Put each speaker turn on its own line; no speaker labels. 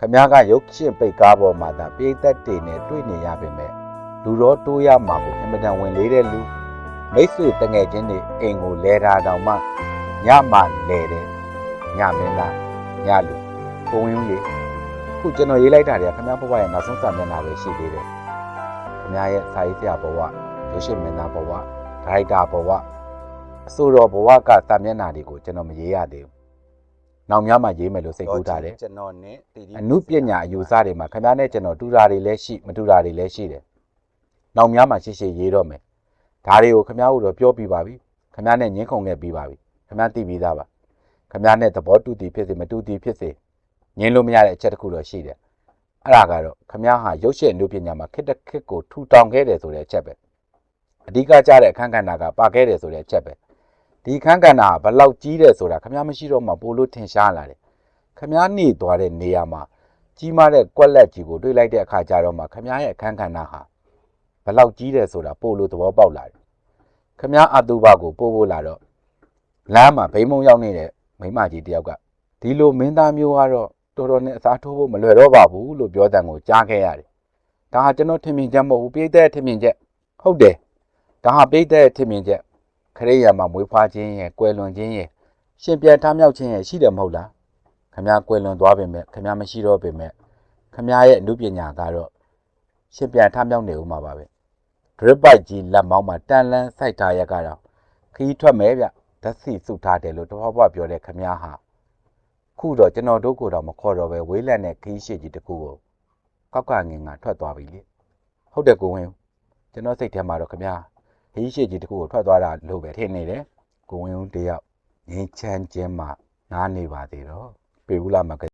ခမားကရုပ်ရှင်ပိတ်ကားပေါ်မှာသာပိတ်သက်တွေနဲ့တွေ့နေရပေမဲ့လူတော်တိုးရမှာကိုအင်မတန်ဝင်လေးတဲ့လူမိတ်ဆွေတငယ်ချင်းတွေအိမ်ကိုလဲတာတောင်မှညမှလဲတယ်ညမင်းသားညလူကိုဝင်းဦးလေခုကျွန်တော်ရေးလိုက်တာတွေကခမားဘဝရဲ့နောက်ဆုံးစာမျက်နှာပဲရှိသေးတယ်ခမားရဲ့စာရေးဆရာဘဝရုပ်ရှင်မင်းသားဘဝဒါရိုက်တာဘဝအဆိုတော်ဘဝကစာမျက်နှာတွေကိုကျွန်တော်မရေးရသေးဘူး နောက်များမှရေးမယ်လို့စိတ်ကူးထားတယ်
ကျွန်တော်နဲ့တီတီ
အနုပညာအယူဆတွေမှာခင်ဗျားနဲ့ကျွန်တော်တူတာတွေလည်းရှိမတူတာတွေလည်းရှိတယ်။နောက်များမှရှေ့ရှေ့ရေးတော့မယ်။ဒါတွေကိုခင်ဗျားတို့တော့ပြောပြပါပြီ။ခင်ဗျားနဲ့ညှင်းခုန်ခဲ့ပြီးပါပြီ။ခင်ဗျားသိပြီးသားပါ။ခင်ဗျားနဲ့သဘောတူတည်ဖြစ်စေမတူတည်ဖြစ်စေညှင်းလို့မရတဲ့အချက်တစ်ခုတော့ရှိတယ်။အဲ့ဒါကတော့ခင်ဗျားဟာရုပ်ရှင်အနုပညာမှာခစ်တစ်ခစ်ကိုထူထောင်ခဲ့တယ်ဆိုတဲ့အချက်ပဲ။အဓိကကျတဲ့အခန်းကဏ္ဍကပါခဲ့တယ်ဆိုတဲ့အချက်ပဲ။ ဒီအခန်းကဏ္ဍကဘယ်လောက်ကြီးတယ်ဆိုတာခင်ဗျားမရှိတော့မှပိုလို့ထင်ရှားလာတယ်။ခမားနေသွားတဲ့နေရာမှာကြီးမားတဲ့ကွက်လက်ကြီးကိုတွေးလိုက်တဲ့အခါကျတော့မှခမားရဲ့အခန်းကဏ္ဍဟာဘယ်လောက်ကြီးတယ်ဆိုတာပို့လို့သဘောပေါက်လာတယ်ခမားအတုပကိုပို့ဖို့လာတော့လမ်းမှာဘိမုံရောက်နေတဲ့မိန်းမကြီးတယောက်ကဒီလိုမင်းသားမျိုးကတော့တော်တော်နဲ့အစားထိုးဖို့မလွယ်တော့ပါဘူးလို့ပြောတဲ့ကိုကြားခဲ့ရတယ်ဒါဟာကျွန်တော်ထင်မြင်ချက်မဟုတ်ဘူးပြိတ္တဲ့ထင်မြင်ချက်ဟုတ်တယ်ဒါဟာပြိတ္တဲ့ထင်မြင်ချက် ခရိယာမှာမွေးဖွားခြင်းရဲ့ကွယ်လွန်ခြင်းရဲ့ရှင်ပြန်ထမြောက်ခြင်းရဲ့ရှိတယ်မဟုတ်လားခမကွယ်လွန်သွားပေမဲ့ခမမရှိတော့ပေမဲ့ခမရဲ့အမှုပညာကတော့ရှင်ပြန်ထမြောက်နေဦးမှာပါပဲဒရစ်ပိုက်ကြီးလက်မောင်းမှာတန်လန်းစိုက်ထားရကတော့ခီးထွက်မယ်ဗျဓာတ်စီစုထားတယ်လို့တဖွားဖွားပြောတဲ့ခမဟာခုတော့ကျွန်တော်တို့ကိုတော့မခေါ်တော့ပဲဝေးလံတဲ့ခီးရှိကြီးတကူကိုကောက်ကငင်ကထွက်သွားပြီလေဟုတ်တယ်ကိုဝင်းကျွန်တော်စိတ်ထဲမှာတော့ခမ ခီးရှိကြီးတစ်ခုကိုထွက်သွားတာလို့ပဲထင်နေတယ်ကိုဝင်းဦးတယောက်ငင်းချမ်းခြင်းမှာနားနေပါသေးတော့ပေဘူးလာမှာ